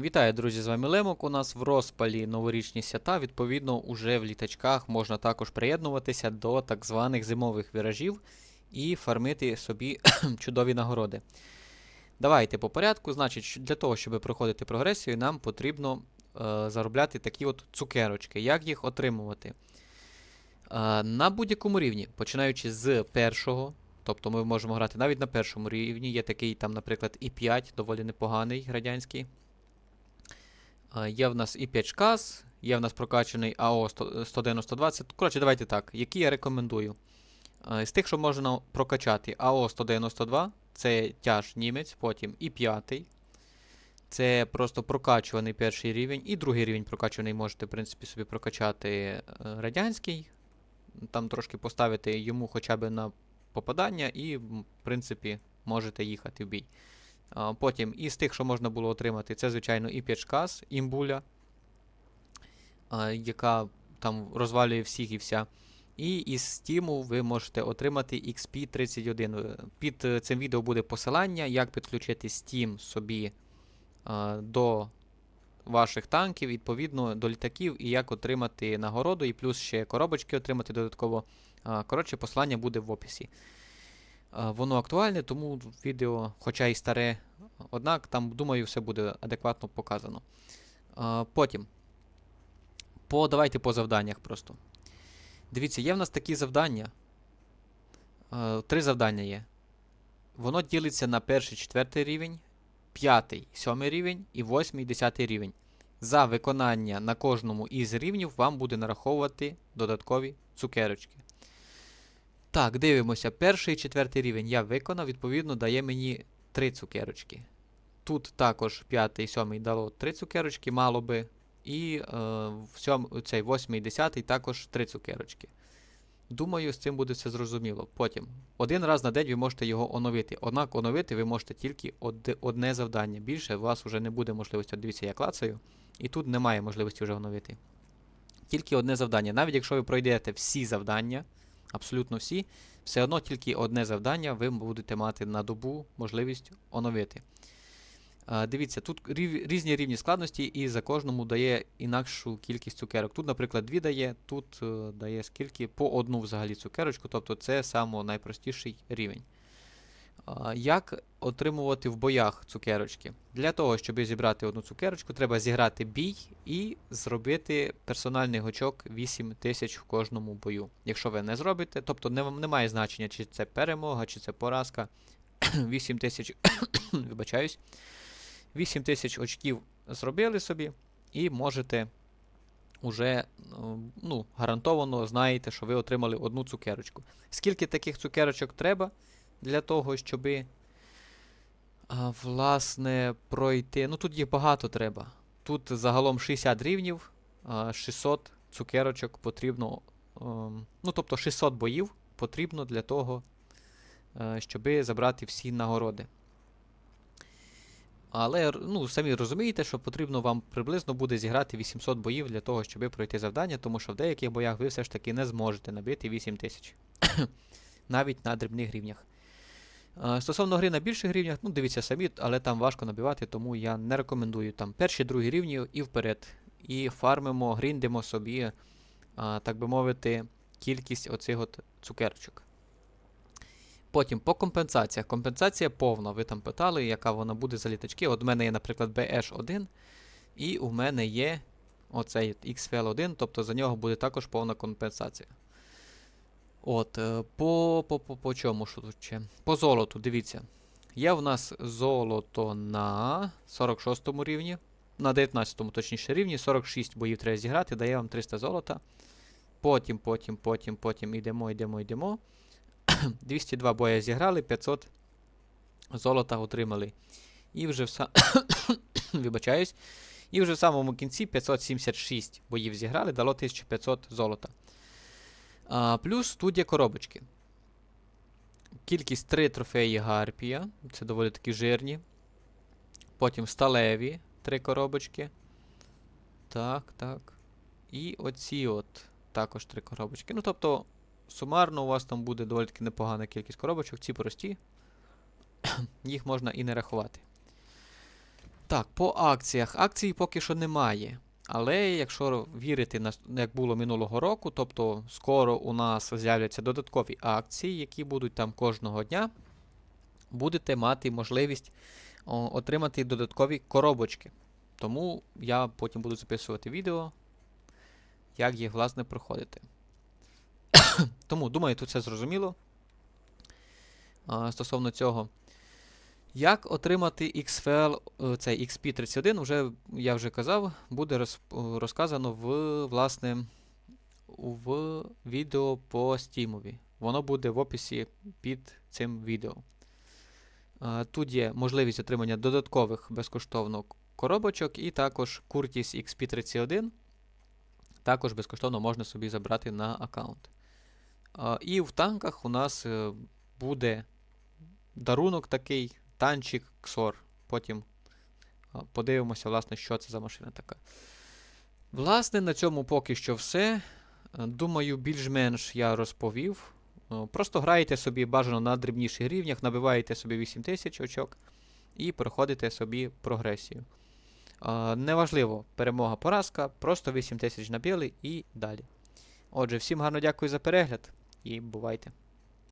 Вітаю, друзі! З вами Лемок. У нас в розпалі новорічні свята. Відповідно, уже в літачках можна також приєднуватися до так званих зимових віражів і фармити собі чудові нагороди. Давайте по порядку. Значить, для того, щоб проходити прогресію, нам потрібно е, заробляти такі от цукерочки. Як їх отримувати? Е, на будь-якому рівні, починаючи з першого, тобто ми можемо грати навіть на першому рівні. Є такий там, наприклад, і 5, доволі непоганий радянський. А, Є в нас і 5 шказ, є в нас прокачаний АО 190-120. Коротше, давайте так, які я рекомендую. З тих, що можна прокачати АО 192, це тяж німець, потім і п'ятий. Це просто прокачуваний перший рівень. І другий рівень прокачуваний можете, в принципі, собі прокачати е, радянський. Там трошки поставити йому хоча б на попадання, і, в принципі, можете їхати в бій. Потім із тих, що можна було отримати, це, звичайно, і п'ячкас, імбуля, яка там розвалює всіх і вся. І із Steam ви можете отримати XP31. Е, Під е, цим відео буде посилання, як підключити Steam собі до ваших танків, відповідно до літаків, і як отримати нагороду, і плюс ще коробочки отримати додатково. Коротше, посилання буде в описі. А, Воно актуальне, тому відео, хоча і старе, однак там, думаю, все буде адекватно показано. Потім. По, давайте по завданнях просто. Дивіться, є в нас такі завдання. Е, Три завдання є. Воно ділиться на перший, четвертий рівень, п'ятий, сьомий рівень і восьмий, десятий рівень. За виконання на кожному із рівнів вам буде нараховувати додаткові цукерочки. Так, дивимося. Перший і четвертий рівень я виконав, відповідно, дає мені 3 цукерочки. Тут також п'ятий і сьомий дало 3 цукерочки, мало би. І е, сьом, цей восьмий і десятий також 3 цукерочки. Думаю, з цим буде все зрозуміло. Потім, один раз на день ви можете його оновити. Однак оновити ви можете тільки од- одне завдання. Більше у вас вже не буде можливості. От дивіться, я клацаю, і тут немає можливості вже оновити. Тільки одне завдання. Навіть якщо ви пройдете всі завдання, абсолютно всі, все одно тільки одне завдання ви будете мати на добу можливість оновити. Дивіться, тут різні рівні складності, і за кожному дає інакшу кількість цукерок. Тут, наприклад, дві дає, тут е, дає скільки по одну взагалі цукерочку, тобто це найпростіший рівень. Як отримувати в боях цукерочки? Для того, щоб зібрати одну цукерочку, треба зіграти бій і зробити персональний гачок 8000 в кожному бою. Якщо ви не зробите, тобто не, немає значення, чи це перемога, чи це поразка. 8000, вибачаюсь. 8000 очків зробили собі, і можете уже ну, гарантовано знаєте, що ви отримали одну цукерочку. Скільки таких цукерочок треба для того, щоб власне пройти. Ну, тут їх багато треба. Тут загалом 60 рівнів, 600 цукерочок потрібно. ем, Ну, тобто 600 боїв потрібно для того, щоб забрати всі нагороди. Але ну, самі розумієте, що потрібно вам приблизно буде зіграти 800 боїв для того, щоб пройти завдання, тому що в деяких боях ви все ж таки не зможете набити 8000. Навіть на дрібних рівнях. Стосовно гри на більших рівнях, ну дивіться самі, але там важко набивати, тому я не рекомендую там перші, другі рівні і вперед. І фармимо, гріндимо собі, так би мовити, кількість оцих от цукерочок. Потім по компенсаціях. Компенсація повна. Ви там питали, яка вона буде за літачки. От у мене є, наприклад, BH1, і у мене є оцей XFL1, тобто за нього буде також повна компенсація. От, е, по, по, по, по чому що тут ще? По золоту, дивіться. Є в нас золото на 46 рівні, на 19 точніше рівні, 46 боїв треба зіграти, дає вам 300 золота. Потім, потім, потім, потім йдемо, йдемо, йдемо. 202 боя зіграли, 500 золота отримали. І вже в. Вибачаюсь. І вже в самому кінці 576 боїв зіграли, дало 1500 золота. Плюс тут є коробочки. Кількість 3 трофеї Гарпія. Це доволі такі жирні. Потім сталеві 3 коробочки. Так, так. І оці от також 3 коробочки. Ну, тобто, сумарно у вас там буде доволі таки непогана кількість коробочок, ці прості. Їх можна і не рахувати. Так, по акціях. Акцій поки що немає. Але якщо вірити як було минулого року, тобто скоро у нас з'являться додаткові акції, які будуть там кожного дня, будете мати можливість отримати додаткові коробочки. Тому я потім буду записувати відео, як їх власне проходити. Тому, думаю, тут все зрозуміло. Стосовно цього. Як отримати XFL, е, цей XP31, вже, я вже казав, буде роз, е, розказано в, власне, в відео по Steam. Воно буде в описі під цим відео. Е, Тут є можливість отримання додаткових безкоштовно коробочок, і також Curtis XP31. Також безкоштовно можна собі забрати на аккаунт. І в танках у нас буде дарунок такий, танчик XOR. Потім подивимося, власне, що це за машина така. Власне, на цьому поки що все. Е, Думаю, більш-менш я розповів. Е, Просто граєте собі бажано на дрібніших рівнях, набиваєте собі 8000 очок і проходите собі прогресію. Е, Неважливо, перемога, поразка, просто 8000 набили і далі. Отже, всім гарно дякую за перегляд і бувайте.